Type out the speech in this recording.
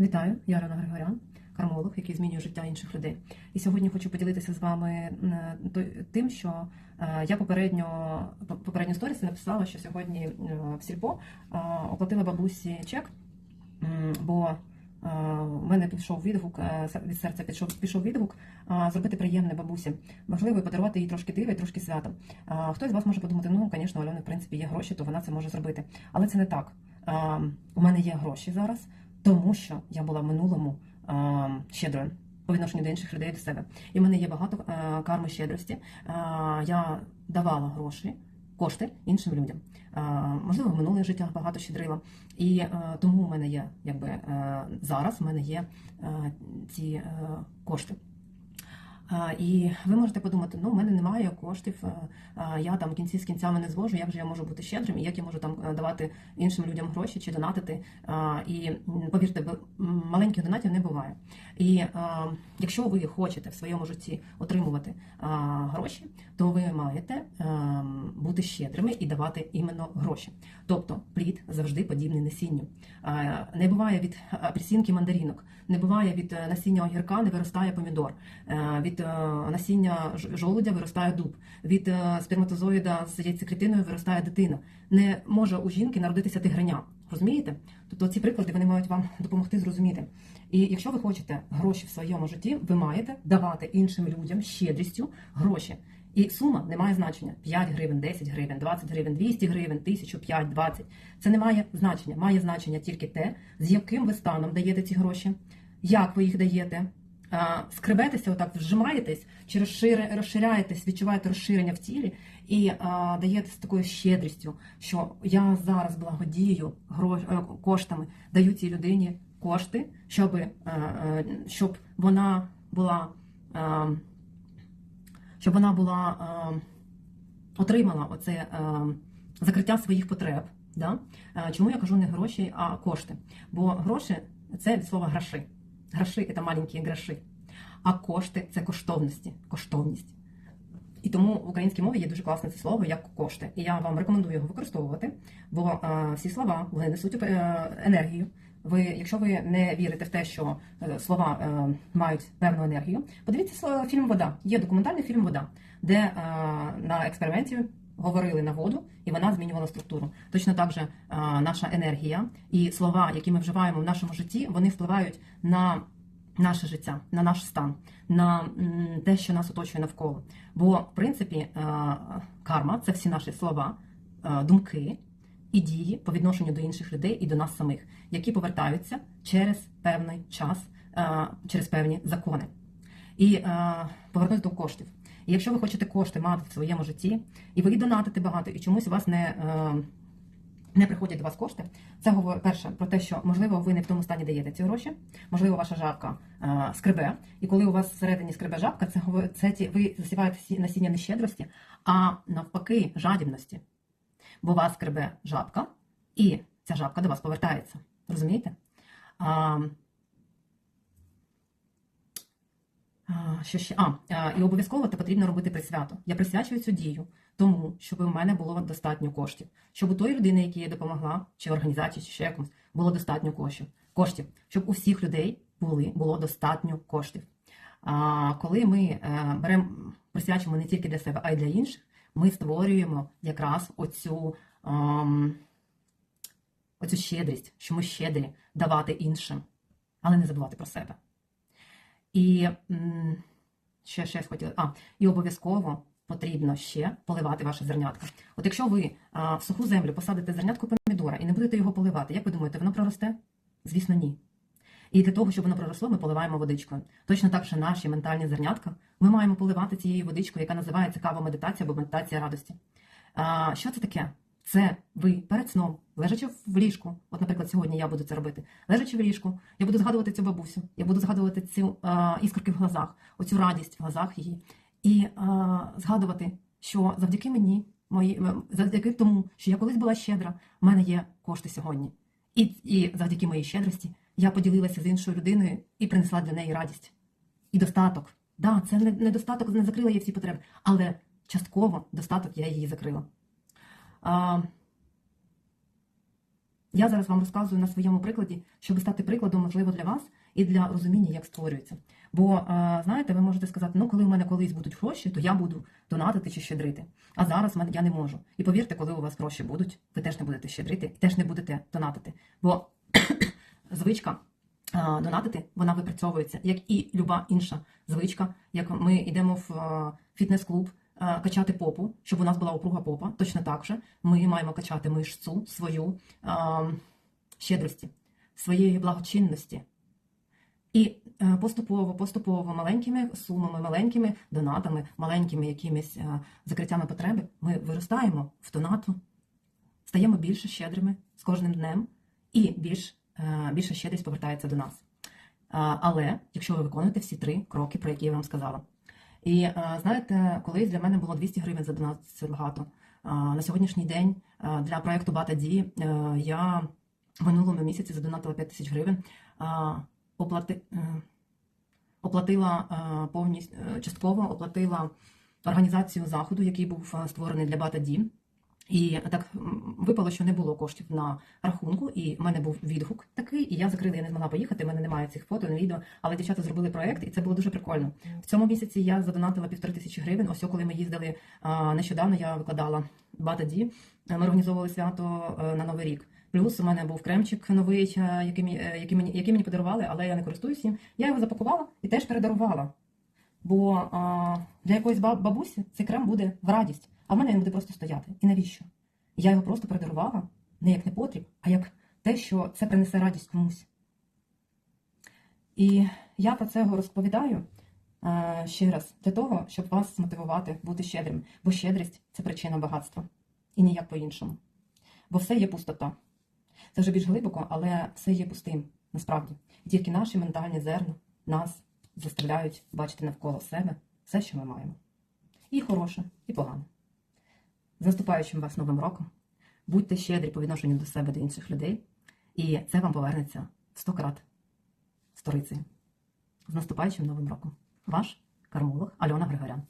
Вітаю, я Рана Григорян, кармолог, який змінює життя інших людей. І сьогодні хочу поділитися з вами тим, що е, я попередньо по- попередню сторіс написала, що сьогодні е, в сільпо е, оплатила бабусі чек, бо в мене пішов відгук від серця пішов, пішов відгук зробити приємне бабусі. Важливо подарувати їй трошки дива і трошки свята. Хтось з вас може подумати, ну, звісно, Альони, в принципі, є гроші, то вона це може зробити. Але це не так. Е, У мене є гроші зараз тому що я була в минулому щедрою по відношенню до інших людей до себе. І в мене є багато а, карми щедрості. А, я давала гроші, кошти іншим людям. А, можливо, в минулих життях багато щедрила. І тому в мене є, якби зараз в мене є ці кошти. І ви можете подумати, ну, в мене немає коштів, а, я там кінці з кінцями не звожу, як же я можу бути щедрим, і як я можу там е, давати іншим людям гроші чи донатити. І повірте, маленьких донатів не буває. І якщо ви хочете в своєму житті отримувати гроші, то ви маєте а, бути щедрими і давати іменно гроші. Тобто плід завжди подібний насінню. Не буває від апельсинки мандарінок, не буває від е, насіння огірка, не виростає помідор. Е, Від е, насіння жолудя виростає дуб, від сперматозоїда з яйцеклітиною виростає дитина. Не може у жінки народитися тигреня. Розумієте? Тобто ці приклади вони мають вам допомогти зрозуміти. І якщо ви хочете гроші в своєму житті, ви маєте давати іншим людям щедрістю гроші. І сума не має значення: 5 гривень, 10 гривень, 20 гривень, 200 гривень, 1000, 5, 20. Це не має значення. Має значення тільки те, з яким ви станом даєте ці гроші, як ви їх даєте. Скребетеся, отак вжимаєтесь, чи розширяєтесь, відчуваєте розширення в тілі і а, даєте з такою щедрістю, що я зараз благодію грош... е, коштами, даю цій людині кошти, щоб, е, е, щоб вона була. е, щоб вона була е, отримала оце е, закриття своїх потреб. Да? Е, Чому я кажу не гроші, а кошти? Бо гроші це від слова гроші. Гроші це маленькі гроші. А кошти це коштовності, коштовність. І тому в українській мові є дуже класне це слово як кошти. І я вам рекомендую його використовувати, бо е, всі слова вони несуть енергію. Ви, якщо ви не вірите в те, що е, слова е, мають певну енергію, подивіться фільм Вода. Є документальний фільм Вода, де е, на експерименті говорили на воду, і вона змінювала структуру. Точно так же наша енергія і слова, які ми вживаємо в нашому житті, вони впливають на наше життя, на наш стан, на те, що нас оточує навколо. Бо, в принципі, карма це всі наші слова, думки і дії по відношенню до інших людей і до нас самих, які повертаються через певний час, е, через певні закони. І е, повернусь до коштів. І якщо ви хочете кошти мати в своєму житті, і ви донатите багато, і чомусь у вас не. Е, не приходять до вас кошти. Це говорить перше про те, що можливо ви не в тому стані даєте ці гроші, можливо, ваша жабка скребе. І коли у вас всередині скребе жабка, це це ви засіваєте насіння не щедрості, а навпаки, жадібності. Бо вас скребе жабка, і ця жабка до вас повертається. Розумієте? А, що ще? А, і обов'язково це потрібно робити присвято. Я присвячую цю дію тому, щоб у мене було достатньо коштів, щоб у тої людини, якій я допомогла, чи організації, чи ще якомусь, було достатньо коштів, коштів, щоб у всіх людей були, було достатньо коштів. А коли ми е, беремо, присвячуємо не тільки для себе, а й для інших, ми створюємо якраз оцю, ем, оцю щедрість, що ми щедрі давати іншим, але не забувати про себе. І ще щось хотіла. А, і обов'язково потрібно ще поливати ваше зернятко. От якщо ви а, в суху землю посадите зернятко помідора і не будете його поливати, як ви думаєте, воно проросте? Звісно, ні. І для того, щоб воно проросло, ми поливаємо водичкою. Точно так же наші ментальні зернятка ми маємо поливати цією водичкою, яка називається кава медитація або медитація радості. А, що це таке? Це ви перед сном, лежачи в ліжку, от, наприклад, сьогодні я буду це робити, лежачи в ліжку, я буду згадувати цю бабусю, я буду згадувати а, іскорки в глазах, оцю радість в глазах її, і а, згадувати, що завдяки мені, мої, завдяки тому, що я колись була щедра, в мене є кошти сьогодні. І, і завдяки моїй щедрості я поділилася з іншою людиною і принесла для неї радість. І достаток. Да, це не, не закрила її всі потреби, але частково достаток я її закрила. А, Я зараз вам розказую на своєму прикладі, щоб стати прикладом, можливо, для вас і для розуміння, як створюється. Бо е, знаєте, ви можете сказати, ну коли у мене колись будуть гроші, то я буду донатити чи щедрити. А зараз я не можу. І повірте, коли у вас гроші будуть, ви теж не будете щедрити і теж не будете донатити. Бо звичка донатити, вона випрацьовується, як і люба інша звичка. Як ми йдемо в фітнес-клуб качати попу, щоб у нас була опруга попа, точно так же ми маємо качати мишцю свою е, щедрості, своєї благочинності. І е, поступово, поступово, маленькими сумами, маленькими донатами, маленькими якимись е, закриттями потреби, ми виростаємо в донату, стаємо більш щедрими з кожним днем, і більш, більша щедрість повертається до нас. Але якщо ви виконуєте всі три кроки, про які я вам сказала. І е, знаєте, колись для мене було 200 гривень за донат, це багато. На сьогоднішній день е, для проєкту Батаді я в минулому місяці задонатила 5 тисяч гривень. Оплати, е, оплатила е, повністю е, частково оплатила організацію заходу, який був е, створений для Батаді. І так випало, що не було коштів на рахунку, і в мене був відгук такий, і я закрила, я не змогла поїхати. в мене немає цих фото, не відео, але дівчата зробили проект, і це було дуже прикольно. В цьому місяці я задонатила півтори тисячі гривень. Ось коли ми їздили нещодавно, я викладала Батаді. Ми організовували свято е, на Новий рік. Плюс у мене був кремчик новий, е, який, е, який, мені, який мені подарували, але я не користуюся їм. Я його запакувала і теж передарувала. Бо для якоїсь баб- бабусі цей крем буде в радість, а в мене він буде просто стояти. І навіщо? Я його просто передарувала не як непотріб, а як те, що це принесе радість комусь. І я про це розповідаю е, ще раз для того, щоб вас змотивувати бути щедрим. Бо щедрість це причина багатства. І ніяк по-іншому. Бо все є пустота. Це вже більш глибоко, але все є пустим, насправді. І тільки наші ментальні зерна нас заставляють бачити навколо себе все, що ми маємо. І хороше, і погане. З наступаючим вас новим роком. Будьте щедрі по відношенню до себе, до інших людей, і це вам повернеться сто крат сторицею. З наступаючим новим роком. Ваш кармолог Альона Григорян.